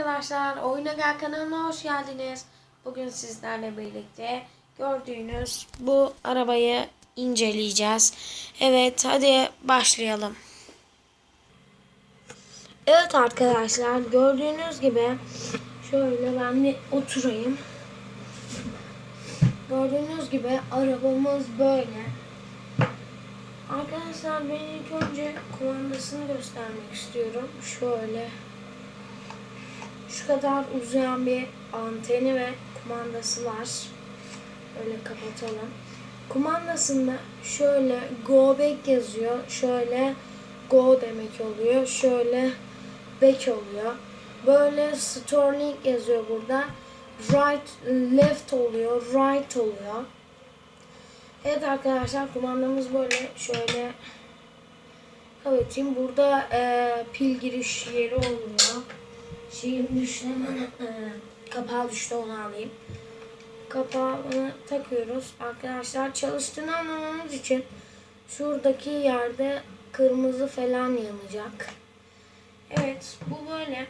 arkadaşlar, Oyuna Gel kanalına hoş geldiniz. Bugün sizlerle birlikte gördüğünüz bu arabayı inceleyeceğiz. Evet, hadi başlayalım. Evet arkadaşlar, gördüğünüz gibi şöyle ben bir oturayım. Gördüğünüz gibi arabamız böyle. Arkadaşlar ben ilk önce kumandasını göstermek istiyorum. Şöyle şu kadar uzayan bir anteni ve kumandası var. Böyle kapatalım. Kumandasında şöyle go back yazıyor. Şöyle go demek oluyor. Şöyle back oluyor. Böyle Starlink yazıyor burada. Right, left oluyor. Right oluyor. Evet arkadaşlar kumandamız böyle. Şöyle kapatayım. Burada e, pil giriş yeri oluyor. Şeyim düştü hemen e, kapağı düştü onu alayım. Kapağını takıyoruz. Arkadaşlar çalıştığını anlamamız için şuradaki yerde kırmızı falan yanacak. Evet bu böyle.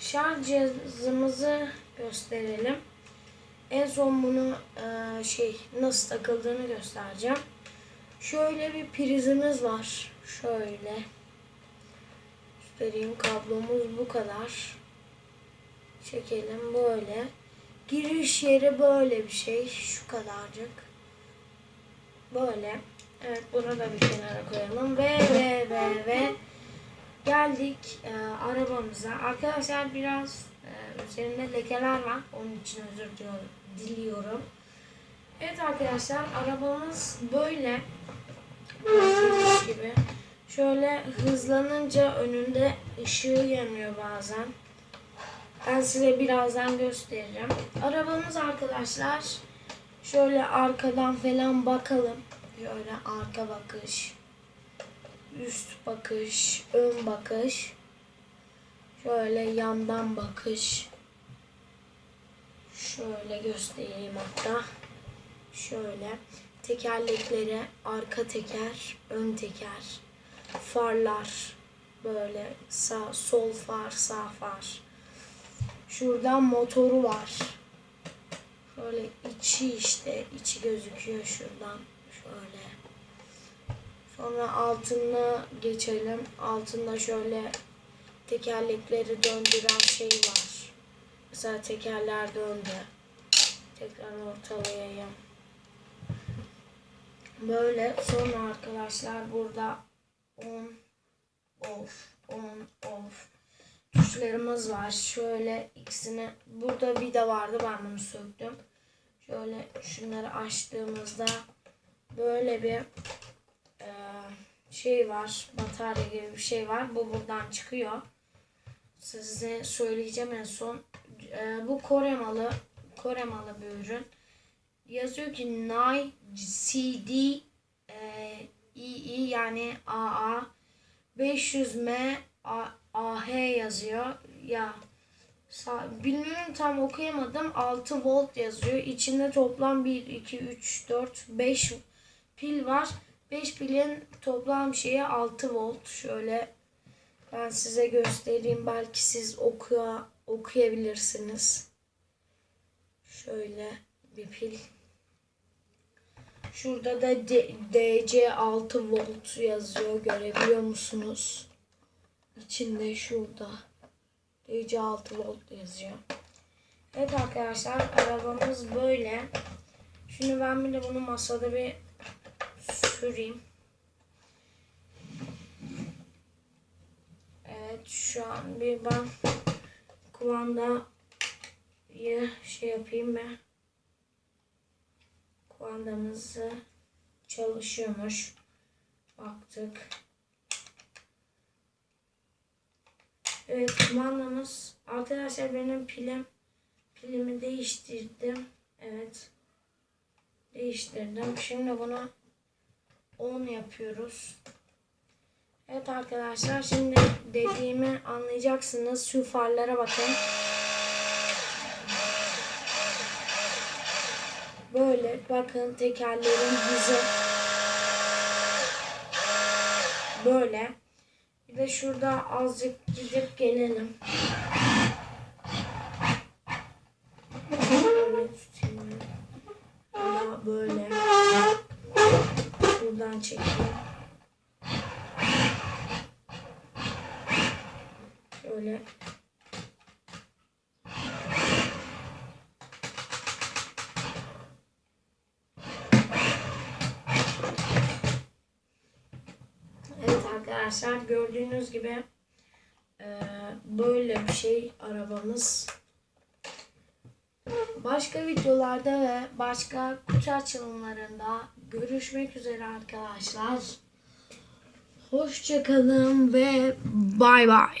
Şarj cihazımızı gösterelim. En son bunu e, şey nasıl takıldığını göstereceğim. Şöyle bir prizimiz var. Şöyle göstereyim. Kablomuz bu kadar. Çekelim böyle. Giriş yeri böyle bir şey. Şu kadarcık. Böyle. Evet bunu da bir kenara koyalım. Ve ve ve ve geldik e, arabamıza. Arkadaşlar biraz e, üzerinde lekeler var. Onun için özür diliyorum. diliyorum. Evet arkadaşlar arabamız böyle. Gördüğünüz gibi. Şöyle hızlanınca önünde ışığı yanıyor bazen. Ben size birazdan göstereceğim. Arabamız arkadaşlar şöyle arkadan falan bakalım. Şöyle arka bakış, üst bakış, ön bakış. Şöyle yandan bakış. Şöyle göstereyim hatta. Şöyle tekerlekleri arka teker, ön teker farlar böyle sağ sol far sağ far. Şuradan motoru var. Şöyle içi işte içi gözüküyor şuradan şöyle. Sonra altına geçelim. Altında şöyle tekerlekleri döndüren şey var. Mesela tekerler döndü. Tekrar ortalayayım. Böyle. Sonra arkadaşlar burada on off on off tuşlarımız var. Şöyle ikisini burada bir de vardı ben bunu söktüm. Şöyle şunları açtığımızda böyle bir e, şey var. Batarya gibi bir şey var. Bu buradan çıkıyor. Size söyleyeceğim en son. E, bu Kore malı Kore malı bir ürün. Yazıyor ki Nai CD yani AA 500M AH yazıyor. Ya bilmiyorum tam okuyamadım. 6 volt yazıyor. İçinde toplam 1 2 3 4 5 pil var. 5 pilin toplam şeyi 6 volt. Şöyle ben size göstereyim. Belki siz okuya, okuyabilirsiniz. Şöyle bir pil. Şurada da DC 6 volt yazıyor. Görebiliyor musunuz? İçinde şurada DC 6 volt yazıyor. Evet arkadaşlar arabamız böyle. Şimdi ben bir de bunu masada bir süreyim. Evet şu an bir ben kumandayı şey yapayım ben kumandamızı çalışıyormuş. Baktık. Evet kumandamız. Arkadaşlar benim pilim pilimi değiştirdim. Evet. Değiştirdim. Şimdi buna 10 yapıyoruz. Evet arkadaşlar şimdi dediğimi anlayacaksınız. Şu farlara bakın. Böyle bakın tekerlerin dizi. Böyle. Bir de şurada azıcık gidip gelelim. Ama böyle. Buradan çekeyim. Böyle. Arkadaşlar gördüğünüz gibi eee, böyle bir şey arabamız. Başka videolarda ve başka kutu açılımlarında görüşmek üzere arkadaşlar. Hoşçakalın ve bay bay.